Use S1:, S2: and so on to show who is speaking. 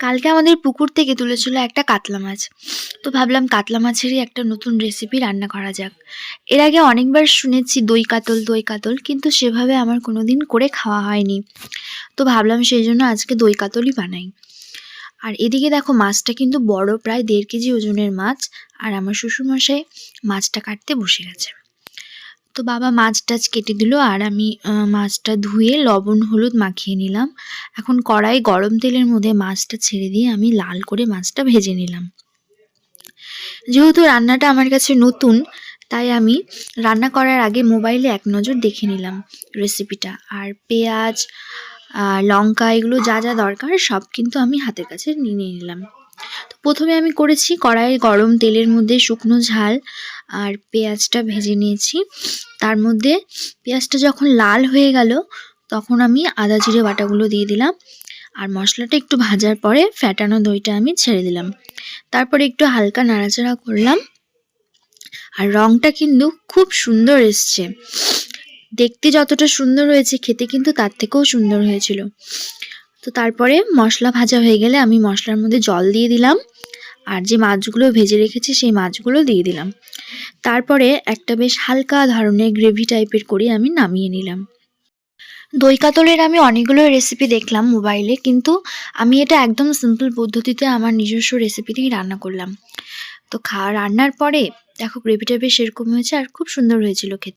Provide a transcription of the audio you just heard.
S1: কালকে আমাদের পুকুর থেকে তুলেছিল একটা কাতলা মাছ। তো ভাবলাম কাতলা মাছেরই একটা নতুন রেসিপি রান্না করা যাক। এর আগে অনেকবার শুনেছি দই কাতল দই কাতল, কিন্তু সেভাবে আমার কোনো দিন করে খাওয়া হয়নি। তো ভাবলাম সেই জন্য আজকে দই কাতলই বানাই। আর এদিকে দেখো মাছটা কিন্তু বড়, প্রায় দেড় কেজি ওজনের মাছ, আর আমার শ্বশুরমশাই মাছটা কাটতে বসে গেছে। তো বাবা মাছ টাছ কেটে দিল আর আমি মাছটা ধুয়ে লবণ, হলুদ মাখিয়ে নিলাম। এখন কড়াই গরম তেলের মধ্যে মাছটা ছেড়ে দিয়ে আমি লাল করে মাছটা ভেজে নিলাম। যেহেতু রান্নাটা আমার কাছে নতুন, তাই আমি রান্না করার আগে মোবাইলে এক নজর দেখে নিলাম রেসিপিটা। আর পেঁয়াজ লঙ্কা এগুলো যা যা দরকার সব কিন্তু আমি হাতের কাছে নিয়ে নিলাম। প্রথমে আমি করেছি কড়াই গরম তেলের মধ্যে শুকনো ঝাল আর পেঁয়াজটা ভেজে নিয়েছি। তার মধ্যে পেঁয়াজটা যখন লাল হয়ে গেল, তখন আমি আদা, জিরে, বাটাগুলো দিয়ে দিলাম আর মশলাটা একটু ভাজার পরে ফ্যাটানো দইটা আমি ছেড়ে দিলাম। তারপরে একটু হালকা নাড়াচাড়া করলাম আর রঙটা কিন্তু খুব সুন্দর এসছে। দেখতে যতটা সুন্দর হয়েছে, খেতে কিন্তু তার থেকেও সুন্দর হয়েছিল। তো তারপরে মশলা ভাজা হয়ে গেলে আমি মশলার মধ্যে জল দিয়ে দিলাম। আর যে মাছগুলো ভেজে রেখেছি, সেই মাছগুলো দিয়ে দিলাম। তারপরে একটা বেশ হালকা ধরনের গ্রেভি টাইপের করে আমি নামিয়ে নিলাম। দই কাতলের আমি অনেকগুলো রেসিপি দেখলাম মোবাইলে কিন্তু আমি এটা একদম সিম্পল পদ্ধতিতে আমার নিজস্ব রেসিপিতেই রান্না করলাম। তো খা, রান্নার পরে দেখো গ্রেভিটা বেশ এরকম হয়েছে আর খুব সুন্দর হয়েছিল খেতে।